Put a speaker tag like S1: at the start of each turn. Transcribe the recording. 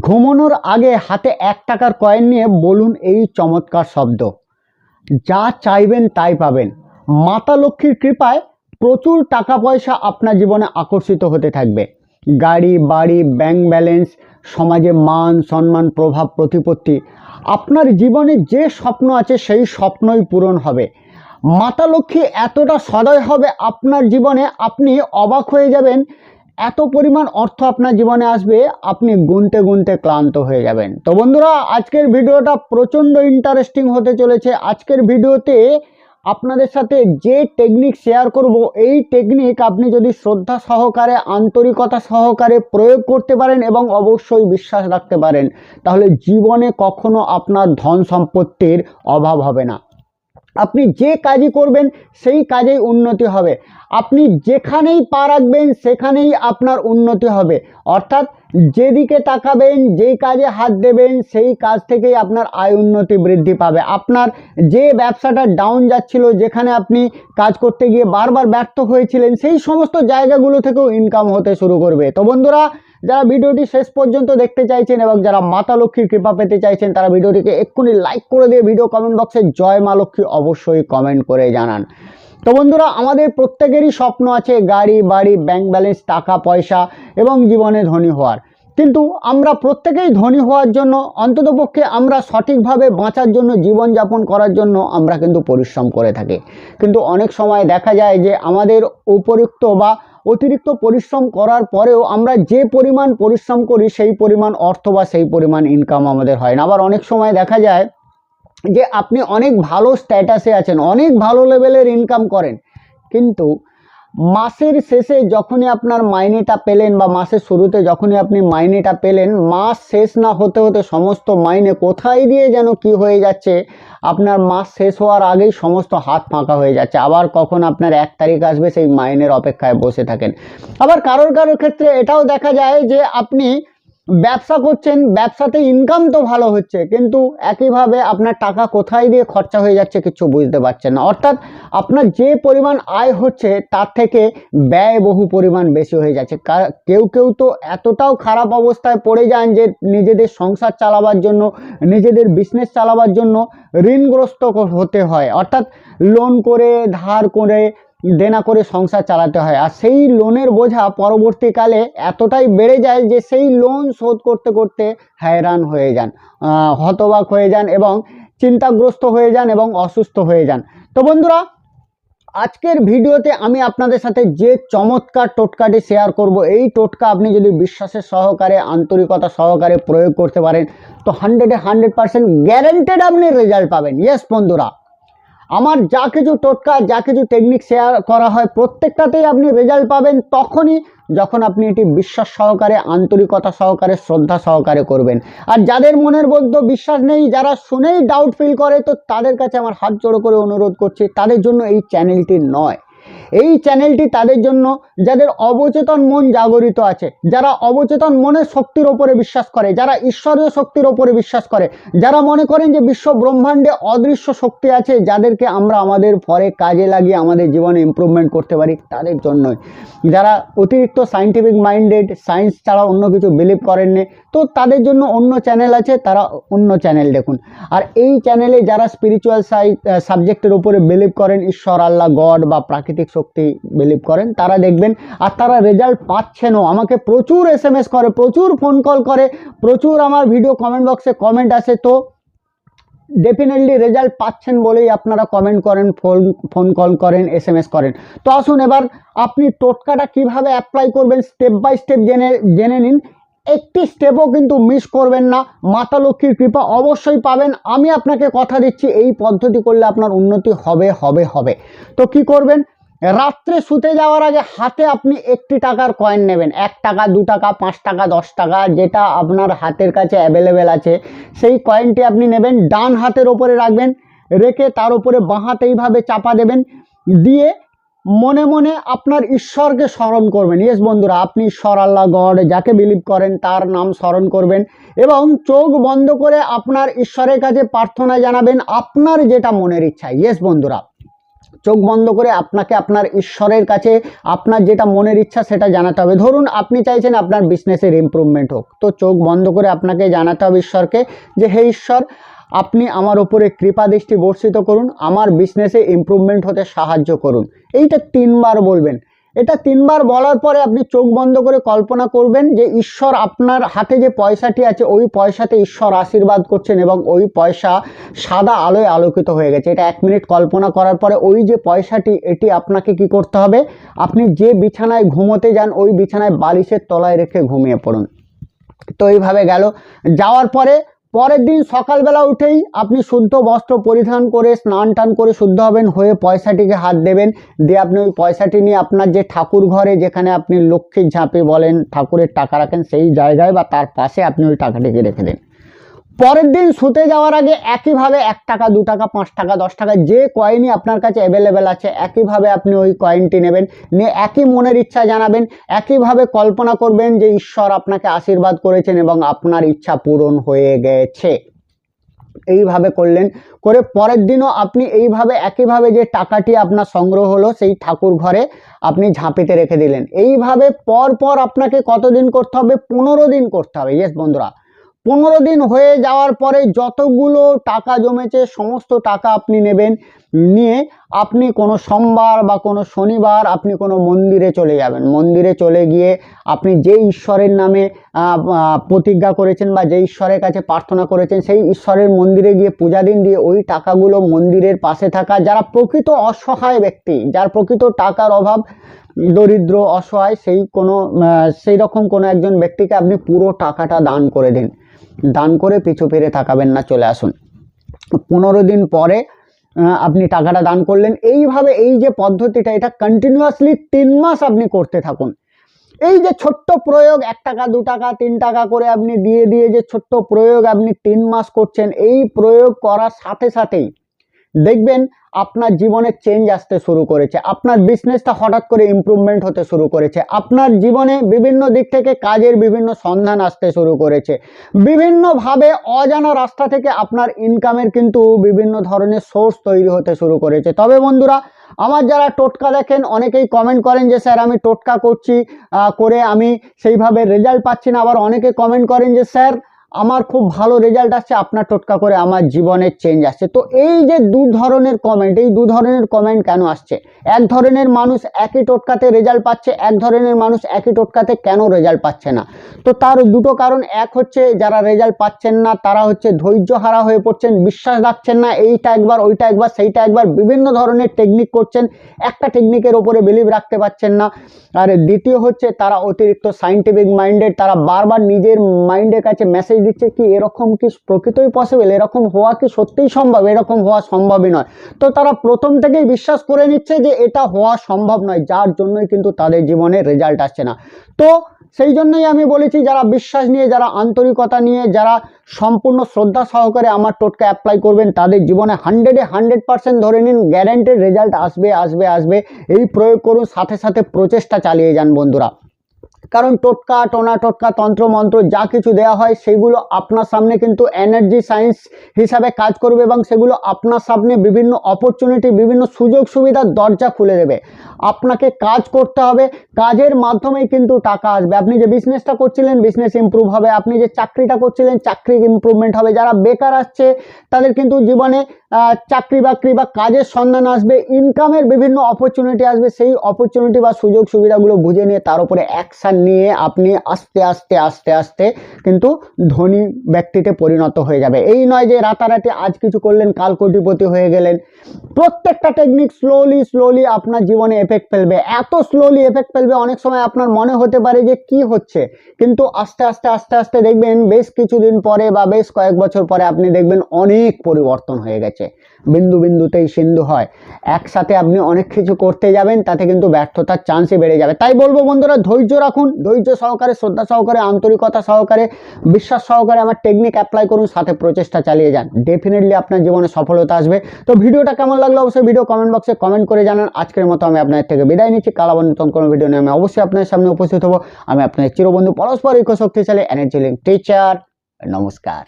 S1: ঘুমানোর আগে হাতে এক টাকার কয়েন নিয়ে বলুন এই চমৎকার শব্দ। যা চাইবেন তাই পাবেন। মাতা লক্ষ্মীর কৃপায় প্রচুর টাকা পয়সা আপনার জীবনে আকর্ষিত হতে থাকবে। গাড়ি, বাড়ি, ব্যাংক ব্যালেন্স, সমাজে মান, সম্মান, প্রভাব, প্রতিপত্তি, আপনার জীবনে যে স্বপ্ন আছে সেই স্বপ্নই পূরণ হবে। মাতা লক্ষ্মী এতটা সদয় হবে আপনার জীবনে, আপনি অবাক হয়ে যাবেন এত পরিমাণ অর্থ আপনার জীবনে আসবে, আপনি গুনতে গুনতে ক্লান্ত হয়ে যাবেন। তো বন্ধুরা, আজকের ভিডিওটা প্রচণ্ড ইন্টারেস্টিং হতে চলেছে। আজকের ভিডিওতে আপনাদের সাথে যে টেকনিক শেয়ার করব, এই টেকনিক আপনি যদি শ্রদ্ধা সহকারে, আন্তরিকতা সহকারে প্রয়োগ করতে পারেন এবং অবশ্যই বিশ্বাস রাখতে পারেন, তাহলে জীবনে কখনো আপনার ধন সম্পত্তির অভাব হবে না। আপনি যে কাজই করবেন, সেই কাজেই উন্নতি হবে। আপনি যেখানেই পা রাখবেন, সেখানেই আপনার উন্নতি হবে। অর্থাৎ যেদিকে তাকাবেন, যেই কাজে হাত দেবেন, সেই কাজ থেকেই আপনার আয় উন্নতি বৃদ্ধি পাবে। আপনার যে ব্যবসাটা ডাউন যাচ্ছিল, যেখানে আপনি কাজ করতে গিয়ে বারবার ব্যর্থ হয়েছিলেন, সেই সমস্ত জায়গাগুলো থেকেও ইনকাম হতে শুরু করবে। তো বন্ধুরা, যারা ভিডিওটি শেষ পর্যন্ত দেখতে চাইছেন এবং যারা মাতা লক্ষ্মীর কৃপা পেতে চাইছেন, তারা ভিডিওটিকে এক্ষুনি লাইক করে দিয়ে ভিডিও কমেন্ট বক্সে জয় মা লক্ষ্মী অবশ্যই কমেন্ট করে জানান। তো বন্ধুরা, আমাদের প্রত্যেকেরই স্বপ্ন আছে গাড়ি, বাড়ি ব্যাংক ব্যালেন্স টাকা, পয়সা এবং জীবনে ধনী হওয়ার। কিন্তু আমরা প্রত্যেকেই ধনী হওয়ার জন্য অন্ততপক্ষে আমরা সঠিকভাবে বাঁচার জন্য, জীবনযাপন করার জন্য আমরা কিন্তু পরিশ্রম করে থাকি। কিন্তু অনেক সময় দেখা যায় যে, আমাদের উপযুক্ত বা অতিরিক্ত পরিশ্রম করার পরেও আমরা যে পরিমাণ পরিশ্রম করি, সেই পরিমাণ অর্থ বা সেই পরিমাণ ইনকাম আমাদের হয় না। আবার অনেক সময় দেখা যায় যে আপনি অনেক ভালো স্ট্যাটাসে আছেন, অনেক ভালো লেভেলের ইনকাম করেন, কিন্তু মাসের শেষে যখনই আপনার মাইনেটা পেলেন বা মাসের শুরুতে যখনই আপনি মাইনেটা পেলেন, মাস শেষ না হতে হতে সমস্ত মাইনে কোথায় দিয়ে যেন কি হয়ে যাচ্ছে, আপনার মাস শেষ হওয়ার আগেই সমস্ত হাত ফাঁকা হয়ে যাচ্ছে। আবার কখন আপনার এক তারিখ আসবে সেই মাইনের অপেক্ষায় বসে থাকেন। আবার কারোর কারোর ক্ষেত্রে এটাও দেখা যায় যে আপনি ব্যবসা করছেন, ব্যবসাতে ইনকাম তো ভালো হচ্ছে, কিন্তু একইভাবে আপনার টাকা কোথায় দিয়ে খরচা হয়ে যাচ্ছে কিছু বুঝতে পারছেন না। অর্থাৎ আপনার যে পরিমাণ আয় হচ্ছে, তার থেকে ব্যয় বহু পরিমাণ বেশি হয়ে যাচ্ছে। কেউ কেউ তো এতটাও খারাপ অবস্থায় পড়ে যান যে নিজেদের সংসার চালাবার জন্য, নিজেদের বিজনেস চালাবার জন্য ঋণগ্রস্ত হতে হয়। অর্থাৎ লোন করে, ধার করে দেনা করে সংসার চালাতে হয়। আর সেই লোনের বোঝা পরবর্তীকালে এতটাই বেড়ে যায় যে সেই লোন শোধ করতে করতে হয়রান হয়ে যান হতবাক হয়ে যান এবং চিন্তাগ্রস্ত হয়ে যান এবং অসুস্থ হয়ে যান। তো বন্ধুরা, আজকের ভিডিওতে আমি আপনাদের সাথে যে চমৎকার টোটকাটি শেয়ার করব, এই টোটকা আপনি যদি বিশ্বাসের সহকারে, আন্তরিকতা সহকারে প্রয়োগ করতে পারেন, তো হান্ড্রেডে হান্ড্রেড পার্সেন্ট গ্যারেন্টেড আপনি রেজাল্ট পাবেন। ইয়েস বন্ধুরা। আমার যা কিছু টোটকা, যা কিছু টেকনিক শেয়ার করা হয়, প্রত্যেকটাতেই আপনি রেজাল্ট পাবেন তখনই যখন আপনি এটি বিশ্বাস সহকারে, আন্তরিকতা সহকারে, শ্রদ্ধা সহকারে করবেন। আর যাদের মনের মধ্যে বিশ্বাস নেই, যারা শুনেই ডাউট ফিল করে, তো তাদের কাছে আমার হাত জোড়ো করে অনুরোধ করছি, তাদের জন্য এই চ্যানেলটি নয়। এই চ্যানেলটি তাদের জন্য যাদের অবচেতন মন জাগরিত আছে, যারা অবচেতন মনের শক্তির ওপরে বিশ্বাস করে, যারা ঈশ্বরীয় শক্তির ওপরে বিশ্বাস করে, যারা মনে করেন যে বিশ্ব ব্রহ্মাণ্ডে অদৃশ্য শক্তি আছে, যাদেরকে আমরা আমাদের পরে কাজে লাগিয়ে আমাদের জীবনে ইমপ্রুভমেন্ট করতে পারি, তাদের জন্যই। যারা অতিরিক্ত সাইন্টিফিক মাইন্ডেড সায়েন্স ছাড়া অন্য কিছু বিলিভ করেননি তো তাদের জন্য অন্য চ্যানেল আছে, তারা অন্য চ্যানেল দেখুন। আর এই চ্যানেলে যারা স্পিরিচুয়াল সাই সাবজেক্টের উপরে বিলিভ করেন, ঈশ্বর, আল্লাহ গড বা প্রাকৃতিক শক্তি বিলিভ করেন, তারা দেখবেন, আর তারা রেজাল্ট পাচ্ছেনও। আমাকে প্রচুর এস এম এস করে, প্রচুর ফোন কল করে, প্রচুর আমার ভিডিও কমেন্ট বক্সে কমেন্ট আসে। তো ডেফিনেটলি রেজাল্ট পাচ্ছেন বলেই আপনারা কমেন্ট করেন ফোন ফোন কল করেন এস এম এস করেন। তো আসুন এবার আপনি টোটকাটা কীভাবে অ্যাপ্লাই করবেন স্টেপ বাই স্টেপ জেনে জেনে নিন। একটি স্টেপও কিন্তু মিস করবেন না। মাতা লক্ষ্মীর কৃপা অবশ্যই পাবেন। আমি আপনাকে কথা দিচ্ছি, এই পদ্ধতি করলে আপনার উন্নতি হবে হবে হবে। তো কি করবেন? রাত্রে শুতে যাওয়ার আগে হাতে আপনি একটি টাকার কয়েন নেবেন। এক টাকা, দু টাকা, পাঁচ টাকা, দশ টাকা, যেটা আপনার হাতের কাছে অ্যাভেলেবেল আছে। সেই কয়েনটি আপনি নেবেন, ডান হাতের ওপরে রাখবেন, রেখে তার উপরে বাঁ হাতে এইভাবে চাপা দেবেন, দিয়ে মনে মনে আপনার ঈশ্বরকে স্মরণ করবেন। ইয়েস বন্ধুরা, আপনি ঈশ্বর, আল্লাহ, গড, যাকে বিলিভ করেন, তার নাম স্মরণ করবেন এবং চোখ বন্ধ করে আপনার ঈশ্বরের কাছে প্রার্থনা জানাবেন, আপনার যেটা মনের ইচ্ছা। ইয়েস বন্ধুরা। চোখ বন্ধ করে আপনাকে আপনার ঈশ্বরের কাছে, আপনার যেটা মনের ইচ্ছা সেটা জানাতে হবে। ধরুন আপনি চাইছেন আপনার বিজনেসের ইম্প্রুভমেন্ট হোক, তো চোখ বন্ধ করে আপনাকে জানাতে হবে ঈশ্বরকে যে, হে ঈশ্বর, আপনি আমার ওপরে কৃপা দৃষ্টি বর্ষিত করুন, আমার বিজনেসে ইম্প্রুভমেন্ট হতে সাহায্য করুন। এইটা তিনবার বলবেন। এটা তিনবার বলার পরে আপনি চোখ বন্ধ করে কল্পনা করবেন যে ঈশ্বর আপনার হাতে যে পয়সাটি আছে, ওই পয়সাতে ঈশ্বর আশীর্বাদ করছেন এবং ওই পয়সা সাদা আলোয় আলোকিত হয়ে গেছে। এটা এক মিনিট কল্পনা করার পরে ওই যে পয়সাটি, এটি আপনাকে কি করতে হবে? আপনি যে বিছানায় ঘুমোতে যান, ওই বিছানায় বালিশের তলায় রেখে ঘুমিয়ে পড়ুন। তো এইভাবে গেল। যাওয়ার পরে পরের দিন সকালবেলা উঠেই আপনি শুদ্ধ বস্ত্র পরিধান করে, স্নান টান করে শুদ্ধ হবেন, হয়ে পয়সাটিকে হাত দেবেন। দিয়ে আপনি ওই পয়সাটি নিয়ে আপনার যে ঠাকুর ঘরে যেখানে আপনি লক্ষ্মীর ঝাঁপে বলেন, ঠাকুরের টাকা রাখেন, সেই জায়গায় বা তার পাশে আপনি ওই টাকাটিকে রেখে দিন। পরের দিন শুতে যাওয়ার আগে একইভাবে এক টাকা, দু টাকা, পাঁচ টাকা, দশ টাকা, যে কয়েনই আপনার কাছে অ্যাভেলেবেল আছে, একইভাবে আপনি ওই কয়েনটি নেবেন। নিয়ে একই মনের ইচ্ছা জানাবেন, একইভাবে কল্পনা করবেন যে ঈশ্বর আপনাকে আশীর্বাদ করেছেন এবং আপনার ইচ্ছা পূরণ হয়ে গেছে। এইভাবে করলেন, করে পরের দিনও আপনি এইভাবে, একইভাবে যে টাকাটি আপনার সংগ্রহ হলো, সেই ঠাকুর ঘরে আপনি ঝাঁপিতে রেখে দিলেন। এইভাবে পর পর আপনাকে কতদিন করতে হবে? পনেরো দিন করতে হবে। ইয়েস বন্ধুরা। পনেরো দিন হয়ে যাওয়ার পরে যতগুলো টাকা জমেছে সমস্ত টাকা আপনি নেবেন। নিয়ে আপনি কোনো সোমবার বা কোনো শনিবার আপনি কোনো মন্দিরে চলে যাবেন। মন্দিরে চলে গিয়ে আপনি যে ঈশ্বরের নামে প্রতিজ্ঞা করেছেন বা যে ঈশ্বরের কাছে প্রার্থনা করেছেন, সেই ঈশ্বরের মন্দিরে গিয়ে পূজা দিন দিয়ে ওই টাকাগুলো মন্দিরের পাশে থাকা যারা প্রকৃত অসহায় ব্যক্তি, যার প্রকৃত টাকার অভাব, দরিদ্র, অসহায়, সেই কোনো সেই রকম কোনো একজন ব্যক্তিকে আপনি পুরো টাকাটা দান করে দিন। দান করে পিছু ফিরে তাকাবেন না, চলে আসুন। পনেরো দিন পরে আপনি টাকাটা দান করলেন। এইভাবে এই যে পদ্ধতিটা, এটা কন্টিনিউয়াসলি তিন মাস আপনি করতে থাকুন। এই যে ছোট্ট প্রয়োগ, এক টাকা, দু টাকা, তিন টাকা করে আপনি দিয়ে দিয়ে যে ছোট্ট প্রয়োগ আপনি তিন মাস করছেন, এই প্রয়োগ করার সাথে সাথেই দেখবেন আপনার জীবনে চেঞ্জ আসতে শুরু করেছে। আপনার বিজনেসটা হঠাৎ করে ইমপ্রুভমেন্ট হতে শুরু করেছে। আপনার জীবনে বিভিন্ন দিক থেকে কাজের বিভিন্ন সন্ধান আসতে শুরু করেছে। বিভিন্নভাবে অজানা রাস্তা থেকে আপনার ইনকামের কিন্তু বিভিন্ন ধরনের সোর্স তৈরি হতে শুরু করেছে। তবে বন্ধুরা, আমার যারা টোটকা দেখেন, অনেকেই কমেন্ট করেন যে, স্যার, আমি টোটকা করছি করে আমি সেইভাবে রেজাল্ট পাচ্ছি না। আবার অনেকে কমেন্ট করেন যে, স্যার আমার খুব ভালো রেজাল্ট আসছে, আপনার টোটকা করে আমার জীবনের চেঞ্জ আসছে। তো এই যে দু ধরনের কমেন্ট এই দু ধরনের কমেন্ট কেন আসছে? এক ধরনের মানুষ একই টোটকাতে রেজাল্ট পাচ্ছে, এক ধরনের মানুষ একই টোটকাতে কেন রেজাল্ট পাচ্ছে না? তো তার দুটো কারণ, এক হচ্ছে যারা রেজাল্ট পাচ্ছেন না, তারা হচ্ছে ধৈর্য হারা হয়ে পড়ছেন, বিশ্বাস রাখছেন না, এইটা একবার, ওইটা একবার, সেইটা একবার, বিভিন্ন ধরনের টেকনিক করছেন, একটা টেকনিকের ওপরে বিলিভ রাখতে পারছেন না। আর দ্বিতীয় হচ্ছে তারা অতিরিক্ত সাইন্টিফিক মাইন্ডেড তারা বারবার নিজের মাইন্ডের কাছে মেসেজ দিচ্ছে কি, এরকম কি প্রকৃতই পসিবল এরকম হওয়া কি সত্যিই সম্ভব? এরকম হওয়া সম্ভবই নয়। তো তারা প্রথম থেকেই বিশ্বাস করে নিচ্ছে যে এটা হওয়া সম্ভব নয়। যার জন্যই কিন্তু তাদের জীবনে রেজাল্ট আসছে না। তো সেই জন্যই আমি বলেছি, যারা বিশ্বাস নিয়ে, যারা আন্তরিকতা নিয়ে, যারা সম্পূর্ণ শ্রদ্ধা সহকারে আমার টোটকা অ্যাপ্লাই করবেন, তাদের জীবনে হান্ড্রেডে হান্ড্রেড পার্সেন্ট ধরে নিন গ্যারেন্টেড রেজাল্ট আসবে আসবে আসবে। এই প্রয়োগ করুন, সাথে সাথে প্রচেষ্টা চালিয়ে যান বন্ধুরা। কারণ টোটকা, টোনা টোটকা, তন্ত্র, মন্ত্র যা কিছু দেওয়া হয় সেগুলো আপনার সামনে কিন্তু এনার্জি সায়েন্স হিসাবে কাজ করবে এবং সেগুলো আপনার সামনে বিভিন্ন অপরচুনিটি বিভিন্ন সুযোগ সুবিধার দরজা খুলে দেবে। আপনাকে কাজ করতে হবে, কাজের মাধ্যমেই কিন্তু টাকা আসবে। আপনি যে বিজনেসটা করছিলেন বিজনেস ইমপ্রুভ হবে। আপনি যে চাকরিটা করছিলেন, চাকরি ইমপ্রুভমেন্ট হবে। যারা বেকার আসছে, তাদের কিন্তু জীবনে চাকরি বাকরি বা কাজের সন্ধান আসবে ইনকামের বিভিন্ন অপরচুনিটি আসবে। সেই অপরচুনিটি বা সুযোগ সুবিধাগুলো বুঝে নিয়ে তার উপরে অ্যাকশান নিয়ে আপনি আস্তে আস্তে আস্তে আস্তে কিন্তু ধনী ব্যক্তিতে পরিণত হয়ে যাবে। এই নয় যে রাতারাতি আজ কিছু করলেন, কাল কোটিপতি হয়ে গেলেন। প্রত্যেকটা টেকনিক স্লোলি স্লোলি আপনার জীবনে এফেক্ট ফেলবে। এত স্লোলি এফেক্ট ফেলবে, অনেক সময় আপনার মনে হতে পারে যে কি হচ্ছে। কিন্তু আস্তে আস্তে আস্তে আস্তে দেখবেন বেশ কিছুদিন পরে বা বেশ কয়েক বছর পরে আপনি দেখবেন অনেক পরিবর্তন হয়ে গেছে। বিন্দু বিন্দুতেই সিন্ধু হয়। একসাথে আপনি অনেক কিছু করতে যাবেন, তাতে কিন্তু ব্যর্থতার চান্সই বেড়ে যাবে। তাই বলব বন্ধুরা, ধৈর্য রাখুন, ধৈর্য সহকারে, শ্রদ্ধা সহকারে, আন্তরিকতা সহকারে, বিশ্বাস সহকারে আমার টেকনিক অ্যাপ্লাই করুন, সাথে প্রচেষ্টা চালিয়ে যান। ডেফিনেটলি আপনার জীবনে সফলতা আসবে। তো ভিডিওটা কেমন লাগল অবশ্যই ভিডিও কমেন্ট বক্সে কমেন্ট করে জানান। আজকের মতো আমি আপনাদের থেকে বিদায় নিচ্ছি। কালাবন নতুন কোনো ভিডিও নিয়ে আমি অবশ্যই আপনার সামনে উপস্থিত হব। আমি আপনাদের চিরবন্ধু পরস্পর ঐক্য শক্তিশালী এনার্জি টিচার নমস্কার।